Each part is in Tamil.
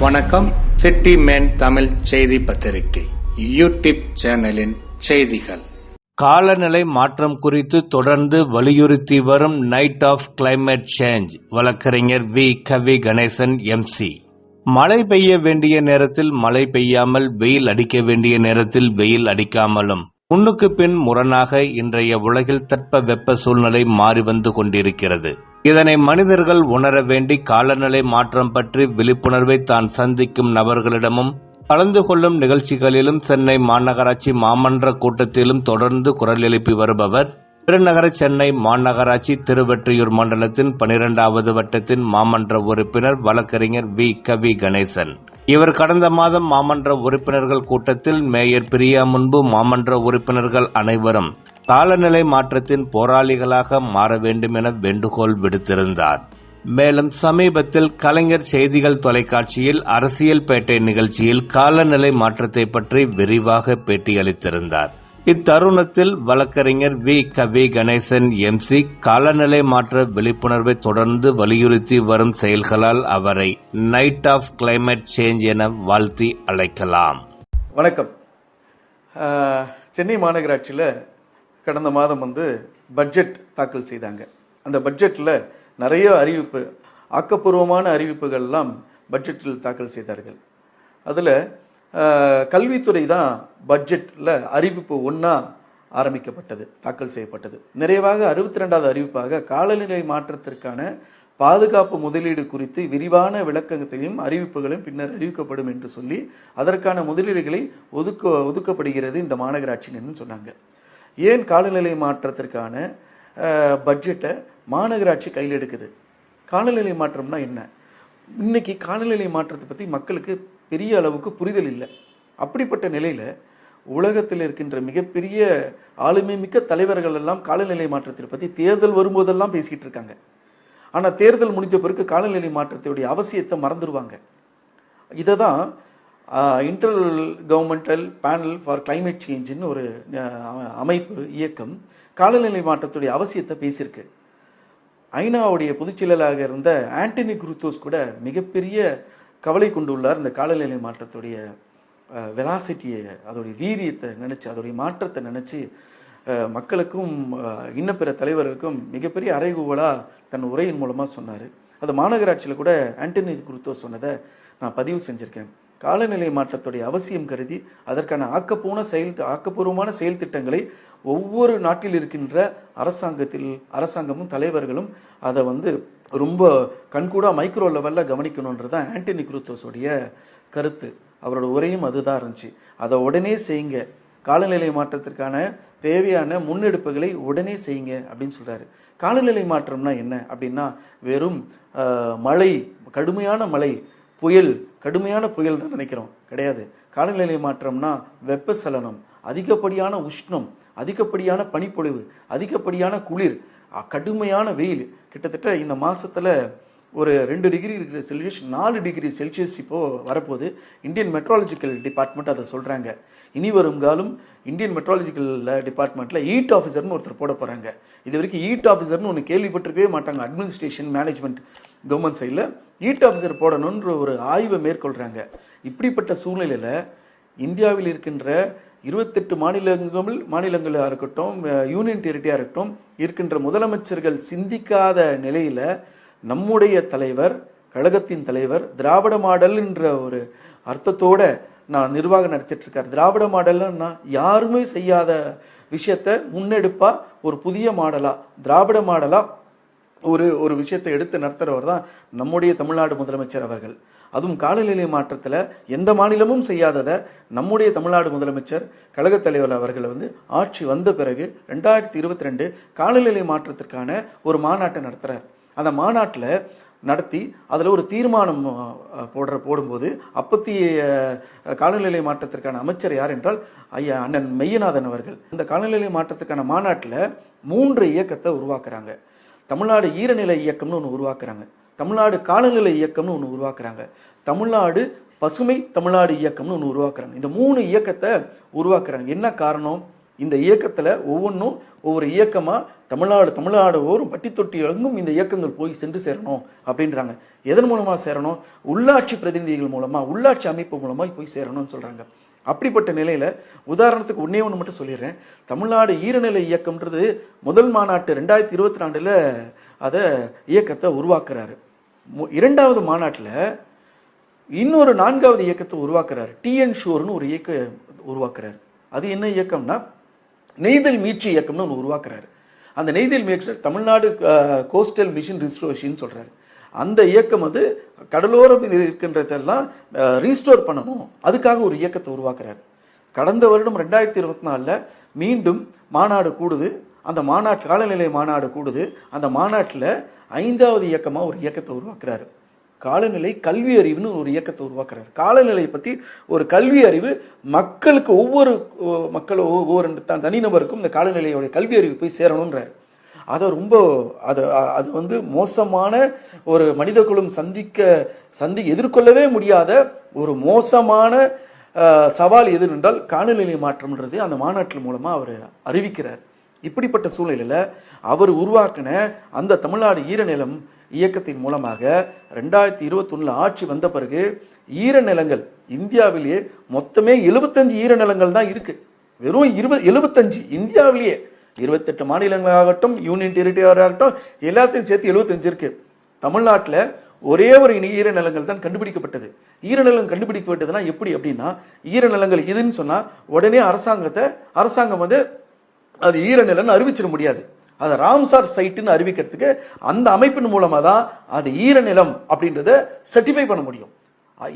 வணக்கம். சிட்டி மேன் தமிழ் செய்தி பத்திரிகை யூடியூப் சேனலின் செய்திகள். காலநிலை மாற்றம் குறித்து தொடர்ந்து வலியுறுத்தி வரும் நைட் ஆஃப் கிளைமேட் சேஞ்ச் வழக்கறிஞர் வி. கவி. கணேசன் எம்சி மழை பெய்ய வேண்டிய நேரத்தில் மழை பெய்யாமல் வெயில் அடிக்க வேண்டிய நேரத்தில் வெயில் அடிக்காமலும். முன்னுக்கு பின் முரணாக இன்றைய உலகில் தட்ப வெப்ப சூழ்நிலை மாறி வந்து கொண்டிருக்கிறது. இதனை மனிதர்கள் உணர வேண்டி காலநிலை மாற்றம் பற்றி விழிப்புணர்வை தான் சந்திக்கும் நபர்களிடமும் கலந்து கொள்ளும் நிகழ்ச்சிகளிலும் சென்னை மாநகராட்சி மாமன்ற கூட்டத்திலும் தொடர்ந்து குரல் எழுப்பி வருபவர் பெருநகர சென்னை மாநகராட்சி திருவெற்றியூர் மண்டலத்தின் பனிரெண்டாவது வட்டத்தின் மாமன்ற உறுப்பினர் வழக்கறிஞர் வி. கவி. கணேசன். இவர் கடந்த மாதம் மாமன்ற உறுப்பினர்கள் கூட்டத்தில் மேயர் பிரியா முன்பு மாமன்ற உறுப்பினர்கள் அனைவரும் காலநிலை மாற்றத்தின் போராளிகளாக மாற வேண்டும் என வேண்டுகோள் விடுத்திருந்தார். மேலும் சமீபத்தில் கலைஞர் செய்திகள் தொலைக்காட்சியில் அரசியல் பேட்டை நிகழ்ச்சியில் காலநிலை மாற்றத்தை பற்றி விரிவாக பேட்டியளித்திருந்தார். இத்தருணத்தில் வழக்கறிஞர் வி. கவி. கணேசன் எம்சி காலநிலை மாற்ற விழிப்புணர்வை தொடர்ந்து வலியுறுத்தி வரும் செயல்களால் அவரை நைட் ஆஃப் கிளைமேட் சேஞ்ச் என வாழ்த்தி அழைக்கலாம். வணக்கம். சென்னை மாநகராட்சியில் கடந்த மாதம் வந்து பட்ஜெட் தாக்கல் செய்தாங்க. அந்த பட்ஜெட்டில் நிறைய அறிவிப்பு ஆக்கப்பூர்வமான அறிவிப்புகள்லாம் பட்ஜெட்டில் தாக்கல் செய்தார்கள். அதில் கல்வித்துறை தான் பட்ஜெட்டில் அறிவிப்பு ஒன்றா ஆரம்பிக்கப்பட்டது தாக்கல் செய்யப்பட்டது. நிறைவாக அறுபத்தி ரெண்டாவது அறிவிப்பாக காலநிலை மாற்றத்திற்கான பாதுகாப்பு முதலீடு குறித்து விரிவான விளக்கத்தையும் அறிவிப்புகளையும் பின்னர் அறிவிக்கப்படும் என்று சொல்லி அதற்கான முதலீடுகளை ஒதுக்க ஒதுக்கப்படுகிறது இந்த மாநகராட்சின்னு சொன்னாங்க. ஏன் காலநிலை மாற்றத்திற்கான பட்ஜெட்டை மாநகராட்சி கையில் எடுக்குது? காலநிலை மாற்றம்னா என்ன? இன்னைக்கு காலநிலை மாற்றத்தை பற்றி மக்களுக்கு பெரிய அளவுக்கு புரிதல் இல்லை. அப்படிப்பட்ட நிலையில் உலகத்தில் இருக்கின்ற மிகப்பெரிய ஆளுமை மிக்க தலைவர்கள் எல்லாம் காலநிலை மாற்றத்தை பற்றி தேர்தல் வரும்போதெல்லாம் பேசிக்கிட்டு இருக்காங்க. ஆனால் தேர்தல் முடிஞ்ச பிறகு காலநிலை மாற்றத்துடைய அவசியத்தை மறந்துடுவாங்க இதை தான் inter governmental panel for climate சேஞ்சுன்னு ஒரு அமைப்பு இயக்கம் காலநிலை மாற்றத்துடைய அவசியத்தை பேசியிருக்கு. ஐநாவுடைய பொதுச்செயலாளராக இருந்த ஆண்டனி குருத்தோஸ் கூட மிகப்பெரிய கவலை கொண்டுள்ளார். இந்த காலநிலை மாற்றத்துடைய வெலாசிட்டியை அதோடைய வீரியத்தை நினச்சி அதோடைய மாற்றத்தை நினச்சி மக்களுக்கும் இன்ன பிற தலைவர்களுக்கும் மிகப்பெரிய அறைகூவலாக தன் உரையின் மூலமாக சொன்னார். அது மாநகராட்சியில் கூட ஆண்டனி குருத்தோ சொன்னதை நான் பதிவு செஞ்சுருக்கேன். காலநிலை மாற்றத்துடைய அவசியம் கருதி அதற்கான ஆக்கப்பூர்ண செயல் ஆக்கப்பூர்வமான செயல் திட்டங்களை ஒவ்வொரு நாட்டில் இருக்கின்ற அரசாங்கத்தில் அரசாங்கமும் தலைவர்களும் அதை வந்து ரொம்ப கண்கூடாக மைக்ரோ லெவலில் கவனிக்கணுன்றது தான் ஆண்டனி குருத்தோஸுடைய கருத்து. அவரோட உரையும் அதுதான் இருந்துச்சு. அதை உடனே செய்யுங்க. காலநிலை மாற்றத்திற்கான தேவையான முன்னெடுப்புகளை உடனே செய்யுங்க அப்படின்னு சொல்கிறாரு காலநிலை மாற்றம்னா என்ன? அப்படின்னா வெறும் மழை கடுமையான மழை புயல் கடுமையான புயல் தான் நினைக்கிறோம். கிடையாது. காலநிலை மாற்றம்னா வெப்பசலனம் அதிகப்படியான உஷ்ணம் அதிகப்படியான பனிப்பொழிவு அதிகப்படியான குளிர் கடுமையான வெயில். கிட்டத்தட்ட இந்த மாதத்தில் ஒரு ரெண்டு டிகிரி இருக்கிற செல்சியஸ் நாலு டிகிரி செல்சியஸ் இப்போது வரப்போகுது. இந்தியன் மெட்ராலஜிக்கல் டிபார்ட்மெண்ட் அதை சொல்கிறாங்க இனி வரும் காலம் இந்தியன் மெட்ராலஜிக்கல் டிபார்ட்மெண்ட்டில் ஈட் ஆஃபீஸர்னு ஒருத்தர் போட போகிறாங்க இது வரைக்கும் ஈட் ஆஃபீஸர்னு ஒன்று கேள்விப்பட்டிருக்கவே மாட்டாங்க. அட்மினிஸ்ட்ரேஷன் மேனேஜ்மெண்ட் கவர்மெண்ட் சைடில் ஈட் ஆஃபீஸர் போடணுன்ற ஒரு ஆய்வை மேற்கொள்கிறாங்க இப்படிப்பட்ட சூழ்நிலையில் இந்தியாவில் இருக்கின்ற இருபத்தெட்டு மாநிலங்கள் மாநிலங்களாக இருக்கட்டும் யூனியன் டெரிட்டரியாக இருக்கட்டும் இருக்கின்ற முதலமைச்சர்கள் சிந்திக்காத நிலையில் நம்முடைய தலைவர் கழகத்தின் தலைவர் திராவிட மாடல் என்ற ஒரு அர்த்தத்தோட நான் நிர்வாகம் நடத்திட்டு இருக்கார் திராவிட மாடல்னா யாருமே செய்யாத விஷயத்த முன்னெடுப்பாக ஒரு புதிய மாடலாக திராவிட மாடலாக ஒரு ஒரு விஷயத்தை எடுத்து நடத்துகிறவர் தான் நம்முடைய தமிழ்நாடு முதலமைச்சர் அவர்கள். அதுவும் காலநிலை மாற்றத்தில் எந்த மாநிலமும் செய்யாததை நம்முடைய தமிழ்நாடு முதலமைச்சர் கழகத் தலைவர் அவர்கள் வந்து ஆட்சி வந்த பிறகு ரெண்டாயிரத்தி இருபத்தி ரெண்டு காலநிலை மாற்றத்திற்கான ஒரு மாநாட்டை நடத்துகிறார் அந்த மாநாட்டில் நடத்தி அதில் ஒரு தீர்மானம் போடுற போடும்போது அப்பத்திய காலநிலை மாற்றத்திற்கான அமைச்சர் யார் என்றால் ஐயா அண்ணன் மெய்யநாதன் அவர்கள். இந்த காலநிலை மாற்றத்துக்கான மாநாட்டில் மூன்று இயக்கத்தை உருவாக்குறாங்க. தமிழ்நாடு ஈரநிலை இயக்கம்னு ஒன்று உருவாக்குறாங்க. தமிழ்நாடு காலநிலை இயக்கம்னு ஒன்று உருவாக்குறாங்க. தமிழ்நாடு பசுமை தமிழ்நாடு இயக்கம்னு ஒன்று உருவாக்குறாங்க. இந்த மூணு இயக்கத்தை உருவாக்குறாங்க. என்ன காரணம்? இந்த இயக்கத்தில் ஒவ்வொன்றும் ஒவ்வொரு இயக்கமாக தமிழ்நாடு தமிழ்நாடு ஓரும் பட்டி தொட்டி எங்கும் இந்த இயக்கங்கள் போய் சென்று சேரணும் அப்படின்றாங்க. எதன் மூலமாக சேரணும்? உள்ளாட்சி பிரதிநிதிகள் மூலமாக உள்ளாட்சி அமைப்பு மூலமாக போய் சேரணும்னு சொல்கிறாங்க அப்படிப்பட்ட நிலையில் உதாரணத்துக்கு ஒன்றே ஒன்று மட்டும் சொல்லிடுறேன். தமிழ்நாடு ஈரநிலை இயக்கம்ன்றது முதல் மாநாட்டு ரெண்டாயிரத்தி இருபத்தி நாலில் அதை இயக்கத்தை உருவாக்குறாரு. இரண்டாவது மாநாட்டில் இன்னொரு நான்காவது இயக்கத்தை உருவாக்குறாரு. டிஎன் ஷோர்னு ஒரு இயக்க உருவாக்குறாரு. அது என்ன இயக்கம்னா நெய்தல் மீட்சி இயக்கம்னு ஒன்று உருவாக்குறாரு. அந்த நெய்தல் மீட்சி தமிழ்நாடு கோஸ்டல் மிஷின் ரிஸ்டோரேஷன் சொல்கிறாரு அந்த இயக்கம் வந்து கடலோரம் இருக்கின்றதெல்லாம் ரீஸ்டோர் பண்ணணும். அதுக்காக ஒரு இயக்கத்தை உருவாக்குறாரு. கடந்த வருடம் ரெண்டாயிரத்தி இருபத்தி நாலில் மீண்டும் மாநாடு கூடுது. அந்த மாநாட்டு காலநிலை மாநாடு கூடுது. அந்த மாநாட்டில் ஐந்தாவது இயக்கமாக ஒரு இயக்கத்தை உருவாக்குறாரு. காலநிலை கல்வி அறிவுன்னு ஒரு இயக்கத்தை உருவாக்குறாரு. காலநிலையை பற்றி ஒரு கல்வி அறிவு மக்களுக்கு ஒவ்வொரு மக்களும் மக்கள் ஒவ்வொரு ஒவ்வொரு த- தனிநபருக்கும் இந்த காலநிலையோட கல்வி அறிவு போய் சேரணுன்றார் அதை ரொம்ப அது அது வந்து மோசமான ஒரு மனிதகுலம் சந்திக்க சந்தி எதிர்கொள்ளவே முடியாத ஒரு மோசமான சவால் எது என்றால் காலநிலை மாற்றம்ன்றது அந்த மாநாட்டின் மூலமாக அவர் அறிவிக்கிறார். இப்படிப்பட்ட சூழ்நிலையில் அவர் உருவாக்கின அந்த தமிழ்நாடு ஈரநிலம் இயக்கத்தின் மூலமாக ரெண்டாயிரத்தி இருபத்தொன்னில் ஆட்சி வந்த பிறகு ஈரநிலங்கள் இந்தியாவிலேயே மொத்தமே எழுபத்தஞ்சு ஈரநிலங்கள் தான் இருக்குது வெறும் இருபது எழுபத்தஞ்சு இந்தியாவிலேயே. இருபத்தெட்டு மாநிலங்களாகட்டும் யூனியன் டெரிட்டரியாகட்டும் எல்லாத்தையும் சேர்த்து எழுபத்தஞ்சு இருக்கு. தமிழ்நாட்டில் ஒரே ஒரு இனி ஈரநிலங்கள் தான் கண்டுபிடிக்கப்பட்டது. ஈரநிலம் கண்டுபிடிக்கப்பட்டதுன்னா எப்படி அப்படின்னா ஈரநிலங்கள் இதுன்னு சொன்னால் உடனே அரசாங்கத்தை அரசாங்கம் வந்து அது ஈரநிலம்னு அறிவிச்சிட முடியாது. அதை ராம்சார் சைட்டுன்னு அறிவிக்கிறதுக்கு அந்த அமைப்பின் மூலமாக தான் அது ஈரநிலம் அப்படின்றத சர்டிஃபை பண்ண முடியும்.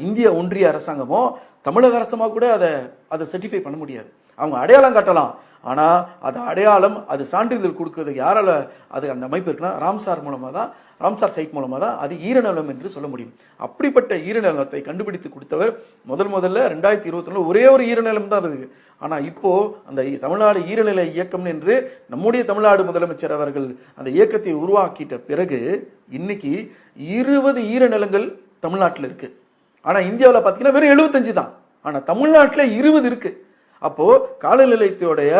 இந்திய ஒன்றிய அரசாங்கமோ தமிழக அரசமாக கூட அதை அதை சர்டிஃபை பண்ண முடியாது. அவங்க அடையாளம் காட்டலாம். ஆனால் அது அடையாளம் அது சான்றிதழ் கொடுக்கறது யாரால் அது அந்த அமைப்பு இருக்குன்னா ராம்சார் மூலமாக தான் ராம்சார் சைட் மூலமாக தான் அது ஈரநிலம் என்று சொல்ல முடியும். அப்படிப்பட்ட ஈரநிலத்தை கண்டுபிடித்து கொடுத்தவர் முதல் முதல்ல ரெண்டாயிரத்தி இருபத்தி ஒரே ஒரு ஈரநிலம் தான் இருக்கு ஆனால் இப்போது அந்த தமிழ்நாடு ஈரநில இயக்கம் என்று நம்முடைய தமிழ்நாடு முதலமைச்சர் அவர்கள் அந்த இயக்கத்தை உருவாக்கிட்ட பிறகு இன்னைக்கு இருபது ஈரநிலங்கள் தமிழ்நாட்டில் இருக்குது ஆனால் இந்தியாவில் பார்த்தீங்கன்னா வெறும் எழுபத்தஞ்சு தான். ஆனால் தமிழ்நாட்டில் இருபது இருக்குது அப்போ காலநிலையத்தோடைய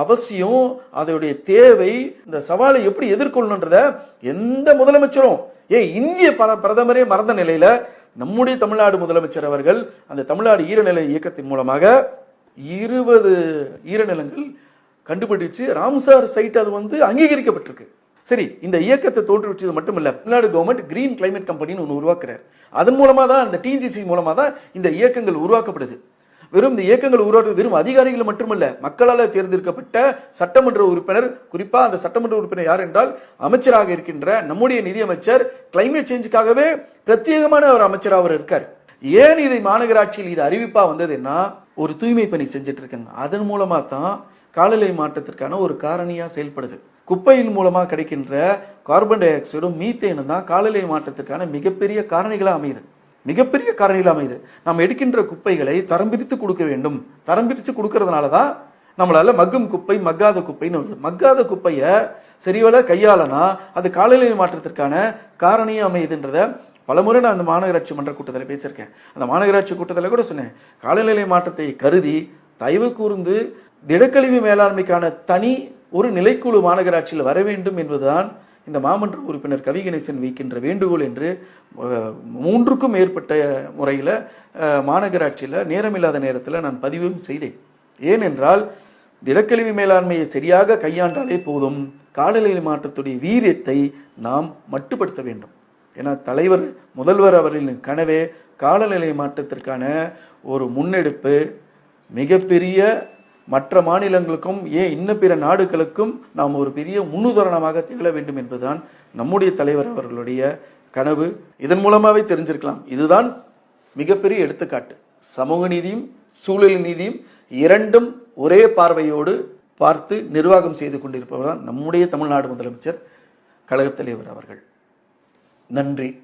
அவசியம் அதோடைய தேவை இந்த சவாலை எப்படி எதிர்கொள்ளணுன்றத எந்த முதலமைச்சரும் ஏன் இந்திய பிரதமரே மறந்த நிலையில நம்முடைய தமிழ்நாடு முதலமைச்சர் அவர்கள் அந்த தமிழ்நாடு ஈரநிலை இயக்கத்தின் மூலமாக இருபது ஈரநிலங்கள் கண்டுபிடிச்சு ராம்சார் சைட் அது வந்து அங்கீகரிக்கப்பட்டிருக்கு. சரி இந்த இயக்கத்தை தோற்றுவிச்சது மட்டும் இல்ல தமிழ்நாடு கவர்மெண்ட் கிரீன் கிளைமேட் கம்பெனின்னு ஒன்று உருவாக்குறாரு. அதன் மூலமா தான் இந்த டிஜிசி மூலமா தான் இந்த இயக்கங்கள் உருவாக்கப்படுது. வெறும் இந்த இயக்கங்கள் உருவாக்குவது வெறும் அதிகாரிகள் மட்டுமல்ல மக்களால் தேர்ந்தெடுக்கப்பட்ட சட்டமன்ற உறுப்பினர் குறிப்பா அந்த சட்டமன்ற உறுப்பினர் யார் என்றால் அமைச்சராக இருக்கின்ற நம்முடைய நிதியமைச்சர் கிளைமேட் சேஞ்சுக்காகவே பிரத்யேகமான ஒரு அமைச்சர் அவர் இருக்கார். ஏன் இதை மாநகராட்சியில் இது அறிவிப்பா வந்ததுன்னா ஒரு தூய்மை பணி செஞ்சுட்டு இருக்காங்க. அதன் மூலமா தான் காலநிலை மாற்றத்திற்கான ஒரு காரணியா செயல்படுது. குப்பையின் மூலமா கிடைக்கின்ற கார்பன் டை ஆக்சைடும் மீத்தேனும் தான் காலநிலை மாற்றத்திற்கான மிகப்பெரிய காரணிகளாக அமையுது. மிகப்பெரிய காரணிகள் அமையுது நாம் எடுக்கின்ற குப்பைகளை தரம் பிரித்து கொடுக்க வேண்டும். தரம் பிரித்து கொடுக்கறதுனால தான் நம்மளால் மக்கும் குப்பை மக்காத குப்பைன்னு வருது. மக்காத குப்பையை சரிவல கையாளனா அது காலநிலை மாற்றத்திற்கான காரணியும் அமையுதுன்றத பலமுறை நான் அந்த மாநகராட்சி மன்ற கூட்டத்தில் பேசியிருக்கேன். அந்த மாநகராட்சி கூட்டத்தில் கூட சொன்னேன். காலநிலை மாற்றத்தை கருதி தயவு கூர்ந்து திடக்கழிவு மேலாண்மைக்கான தனி ஒரு நிலைக்குழு மாநகராட்சியில் வர வேண்டும் என்பதுதான் இந்த மாமன்ற உறுப்பினர் கவி கணேசன் வைக்கின்ற வேண்டுகோள் என்று மூன்றுக்கும் மேற்பட்ட முறையில் மாநகராட்சியில் நேரமில்லாத நேரத்தில் நான் பதிவும் செய்தேன். ஏனென்றால் திடக்கழிவு மேலாண்மையை சரியாக கையாண்டாலே போதும் காலநிலை மாற்றத்துடைய வீரியத்தை நாம் மட்டுப்படுத்த வேண்டும். ஏன்னா தலைவர் முதல்வர் அவர்களின் கனவே காலநிலை மாற்றத்திற்கான ஒரு முன்னெடுப்பு மிகப்பெரிய மற்ற மாநிலங்களுக்கும் ஏன் இன்ன பிற நாடுகளுக்கும் நாம் ஒரு பெரிய முன்னுதாரணமாக திகழ வேண்டும் என்பதுதான் நம்முடைய தலைவர் அவர்களுடைய கனவு. இதன் மூலமாகவே தெரிஞ்சிருக்கலாம். இதுதான் மிகப்பெரிய எடுத்துக்காட்டு. சமூக நீதியும் சூழல் நீதியும் இரண்டும் ஒரே பார்வையோடு பார்த்து நிர்வாகம் செய்து கொண்டிருப்பவர் தான் நம்முடைய தமிழ்நாடு முதலமைச்சர் கழகத் தலைவர் அவர்கள். நன்றி.